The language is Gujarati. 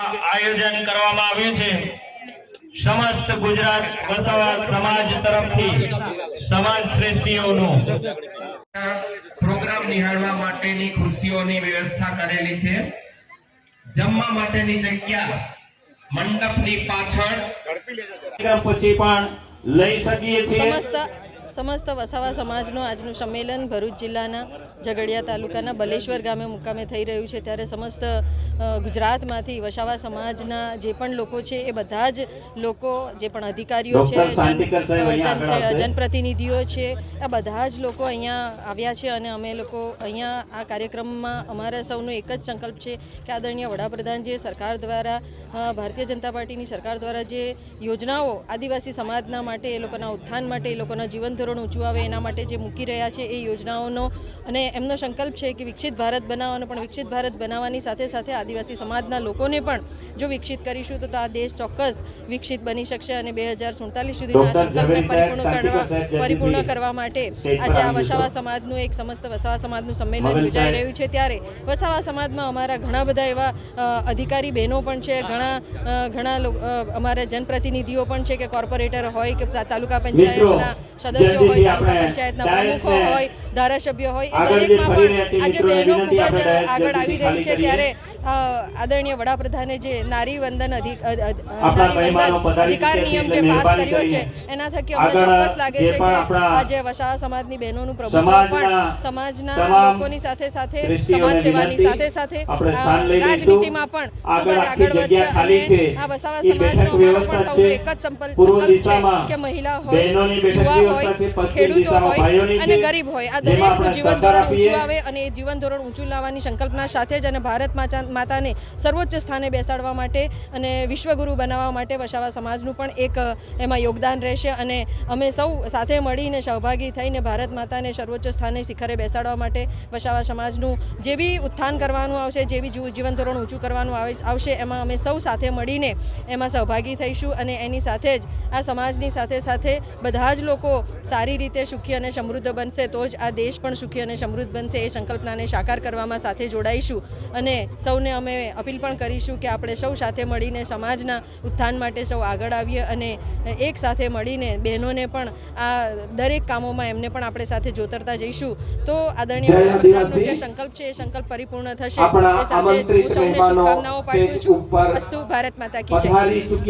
આયોજન કરવામાં આવ્યું છે. સમસ્ત ગુજરાત વસાવા સમાજ તરફથી સમાજ શ્રેષ્ઠીઓનું પ્રોગ્રામ નિહાળવા માટેની ખુરશીઓની વ્યવસ્થા કરેલી છે. જમવા માટેની જગ્યા મંડપની પાછળ પછી પણ લઈ શકીએ છીએ. સમસ્ત વસાવા સમાજનું આજનું સંમેલન ભરૂચ જિલ્લાના ઝઘડિયા તાલુકાના બલેશ્વર ગામે મુકામે થઈ રહ્યું છે ત્યારે સમસ્ત ગુજરાતમાંથી વસાવા સમાજના જે પણ લોકો છે એ બધા જ લોકો જે પણ અધિકારીઓ છે. જનપ્રતિનિધિઓ છે આ બધા જ લોકો અહીંયા આવ્યા છે અને અમે લોકો અહીંયા આ કાર્યક્રમમાં અમારા સૌનો એક જ સંકલ્પ છે કે આદરણીય વડાપ્રધાન જે સરકાર દ્વારા ભારતીય જનતા પાર્ટીની સરકાર દ્વારા જે યોજનાઓ આદિવાસી સમાજના માટે એ લોકોના ઉત્થાન માટે એ લોકોના જીવન ધોરણ ઊંચું આવે એના માટે જે મૂકી રહ્યા છે એ યોજનાઓનો અને એમનો સંકલ્પ છે કે વિકસિત ભારત બનાવવાનો પણ વિકસિત ભારત બનાવવાની સાથે સાથે આદિવાસી સમાજના લોકોને પણ જો વિકસિત કરીશું તો આ દેશ ચોક્કસ વિકસિત બની શકશે અને બે હજાર સુડતાલીસ સુધીના સંકલ્પને પરિપૂર્ણ કરવા પરિપૂર્ણ કરવા માટે આજે આ વસાવા સમાજનું એક સમસ્ત વસાવા સમાજનું સંમેલન યોજાઈ રહ્યું છે ત્યારે વસાવા સમાજમાં અમારા ઘણા બધા એવા અધિકારી બહેનો પણ છે ઘણા ઘણા અમારા જનપ્રતિનિધિઓ પણ છે કે કોર્પોરેટર હોય કે તાલુકા પંચાયતના સદસ્યો હોય તાલુકા પંચાયતના પ્રમુખો હોય ધારાસભ્યો હોય એ દરેકમાં પણ આજે બહેનો ખૂબ જ આગળ આવી રહી છે. ત્યારે આદરણીય વડાપ્રધાને જે નારી વંદન અધિકાર નિયમ જે પાસ કર્યો છે એના થકી અમને ચોક્કસ લાગે છે કે આજે વસાવા સમાજની બહેનોનું પ્રભુત્વ પણ સમાજના લોકોની સાથે સાથે સમાજ સેવાની સાથે સાથે. રાજનીતિમાં પણ ખૂબ આગળ જ આગળ વધશે અને આ વસાવા સમાજનો અમારો પણ સૌ એક જ સંકલ્પ છે કે મહિલા હોય યુવા હોય ખેડૂતો હોય અને ગરીબ હોય આ દરેકનું જીવન ધોરણ ઊંચું આવે અને એ જીવન ધોરણ ઊંચું લાવવાની સંકલ્પના સાથે જ અને ભારત માતા માતાને સર્વોચ્ચ સ્થાને બેસાડવા માટે અને વિશ્વગુરુ બનાવવા માટે વસાવા સમાજનું પણ એક એમાં યોગદાન રહેશે અને અમે સૌ સાથે મળીને સહભાગી થઈને ભારત માતાને સર્વોચ્ચ સ્થાને શિખરે બેસાડવા માટે વસાવા સમાજનું જે બી ઉત્થાન કરવાનું આવશે જે બી જીવ- જીવન ધોરણ ઊંચું કરવાનું આવે આવશે એમાં અમે સૌ સાથે મળીને એમાં સહભાગી થઈશું અને એની સાથે જ આ સમાજની સાથે સાથે બધા જ લોકો સારી રીતે સુખી અને સમૃદ્ધ બનશે તો જ આ દેશ પણ સુખી અને સમૃદ્ધ બનશે એ સંકલ્પનાને સાકાર કરવામાં સાથે જોડાઈશું. અને સૌને અમે અપીલ પણ કરીશું કે આપણે સૌ સાથે મળીને સમાજના ઉત્થાન માટે સૌ આગળ આવીએ અને એક સાથે મળીને બહેનોને પણ આ દરેક કામોમાં એમને પણ આપણે સાથે જોતરતા જઈશું. તો આદરણીય વડાપ્રધાનનો જે સંકલ્પ છે એ સંકલ્પ પરિપૂર્ણ થશે. એ સાથે હું સૌને શુભકામનાઓ પાઠવું છું. અસ્તુ ભારત માતા કી જય.